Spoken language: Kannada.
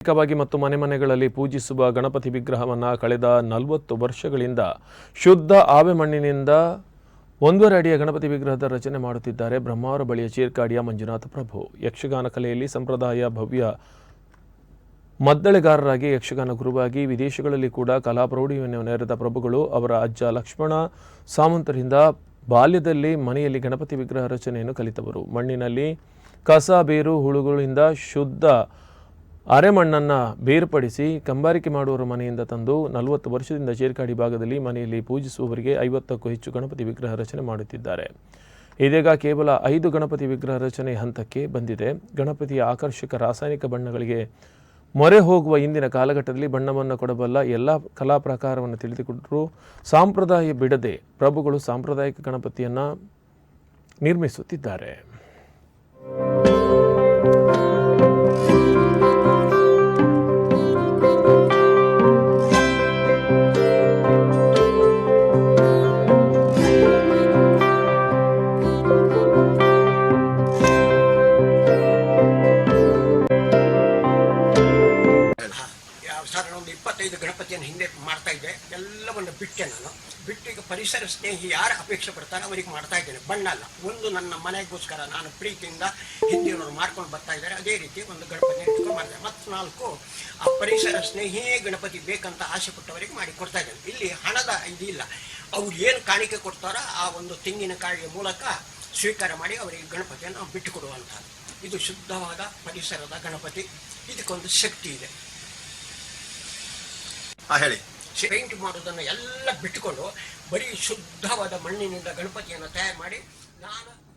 ಸಾರ್ವಜನಿಕವಾಗಿ ಮತ್ತು ಮನೆ ಮನೆಗಳಲ್ಲಿ ಪೂಜಿಸುವ ಗಣಪತಿ ವಿಗ್ರಹವನ್ನು ಕಳೆದ ನಲವತ್ತು ವರ್ಷಗಳಿಂದ ಶುದ್ಧ ಆವೆ ಮಣ್ಣಿನಿಂದ ಒಂದೂವರೆ ಅಡಿಯ ಗಣಪತಿ ವಿಗ್ರಹದ ರಚನೆ ಮಾಡುತ್ತಿದ್ದಾರೆ ಬ್ರಹ್ಮಾವರ ಬಳಿಯ ಚೀರ್ಕಾಡಿಯ ಮಂಜುನಾಥ ಪ್ರಭು. ಯಕ್ಷಗಾನ ಕಲೆಯಲ್ಲಿ ಸಂಪ್ರದಾಯ ಭವ್ಯ ಮದ್ದಳೆಗಾರರಾಗಿ, ಯಕ್ಷಗಾನ ಗುರುವಾಗಿ, ವಿದೇಶಗಳಲ್ಲಿ ಕೂಡ ಕಲಾ ಪ್ರೌಢಿಯನ್ನು ನೆರೆದ ಪ್ರಭುಗಳು, ಅವರ ಅಜ್ಜ ಲಕ್ಷ್ಮಣ ಸಾಮಂತರಿಂದ ಬಾಲ್ಯದಲ್ಲಿ ಮನೆಯಲ್ಲಿ ಗಣಪತಿ ವಿಗ್ರಹ ರಚನೆಯನ್ನು ಕಲಿತವರು. ಮಣ್ಣಿನಲ್ಲಿ ಕಸ, ಬೇರು, ಹುಳುಗಳಿಂದ ಶುದ್ಧ ಅರೆಮಣ್ಣನ್ನು ಬೇರ್ಪಡಿಸಿ ಕಂಬಾರಿಕೆ ಮಾಡುವವರ ಮನೆಯಿಂದ ತಂದು ನಲವತ್ತು ವರ್ಷದಿಂದ ಶೇರ್ಕಾಡಿ ಭಾಗದಲ್ಲಿ ಮನೆಯಲ್ಲಿ ಪೂಜಿಸುವವರಿಗೆ ಐವತ್ತಕ್ಕೂ ಹೆಚ್ಚು ಗಣಪತಿ ವಿಗ್ರಹ ರಚನೆ ಮಾಡುತ್ತಿದ್ದಾರೆ. ಇದೀಗ ಕೇವಲ ಐದು ಗಣಪತಿ ವಿಗ್ರಹ ರಚನೆ ಹಂತಕ್ಕೆ ಬಂದಿದೆ. ಗಣಪತಿಯ ಆಕರ್ಷಕ ರಾಸಾಯನಿಕ ಬಣ್ಣಗಳಿಗೆ ಮೊರೆ ಹೋಗುವ ಇಂದಿನ ಕಾಲಘಟ್ಟದಲ್ಲಿ ಬಣ್ಣವನ್ನು ಕೊಡಬಲ್ಲ ಎಲ್ಲ ಕಲಾ ಪ್ರಕಾರವನ್ನು ತಿಳಿದುಕೊಂಡರೂ ಸಾಂಪ್ರದಾಯ ಬಿಡದೆ ಪ್ರಭುಗಳು ಸಾಂಪ್ರದಾಯಿಕ ಗಣಪತಿಯನ್ನು ನಿರ್ಮಿಸುತ್ತಿದ್ದಾರೆ. ಸಾಧಾರಣ ಒಂದು ಇಪ್ಪತ್ತೈದು ಗಣಪತಿಯನ್ನು ಹಿಂದೆ ಮಾಡ್ತಾ ಇದ್ದೆ. ಎಲ್ಲವನ್ನು ಬಿಟ್ಟೆ ನಾನು. ಬಿಟ್ಟು ಈಗ ಪರಿಸರ ಸ್ನೇಹಿ ಯಾರು ಅಪೇಕ್ಷೆ ಪಡ್ತಾರೆ ಅವರಿಗೆ ಮಾಡ್ತಾ ಇದ್ದೇನೆ. ಬಣ್ಣ ಅಲ್ಲ. ಒಂದು ನನ್ನ ಮನೆಗೋಸ್ಕರ ನಾನು ಪ್ರೀತಿಯಿಂದ ಹಿಂದಿನವರು ಮಾಡ್ಕೊಂಡು ಬರ್ತಾ ಇದ್ದಾರೆ. ಅದೇ ರೀತಿ ಒಂದು ಗಣಪತಿ ಇಟ್ಕೊಂಡು ಮಾಡಿದೆ ಮತ್ತು ನಾಲ್ಕು, ಆ ಪರಿಸರ ಸ್ನೇಹಿ ಗಣಪತಿ ಬೇಕಂತ ಆಸೆ ಪಟ್ಟವರಿಗೆ ಮಾಡಿ ಕೊಡ್ತಾ ಇದ್ದೇನೆ. ಇಲ್ಲಿ ಹಣದ ಇದಿಲ್ಲ. ಅವ್ರು ಏನು ಕಾಣಿಕೆ ಕೊಡ್ತಾರೋ ಆ ಒಂದು ತೆಂಗಿನಕಾಯಿಯ ಮೂಲಕ ಸ್ವೀಕಾರ ಮಾಡಿ ಅವರಿಗೆ ಗಣಪತಿಯನ್ನು ಬಿಟ್ಟು ಕೊಡುವಂಥದ್ದು ಇದು ಶುದ್ಧವಾದ ಪರಿಸರದ ಗಣಪತಿ. ಇದಕ್ಕೊಂದು ಶಕ್ತಿ ಇದೆ. ಹೇಳಿ. ಪೇಂಟ್ ಮಾಡೋದನ್ನು ಎಲ್ಲ ಬಿಟ್ಟುಕೊಂಡು ಬರೀ ಶುದ್ಧವಾದ ಮಣ್ಣಿನಿಂದ ಗಣಪತಿಯನ್ನು ತಯಾರು ಮಾಡಿ ನಾನು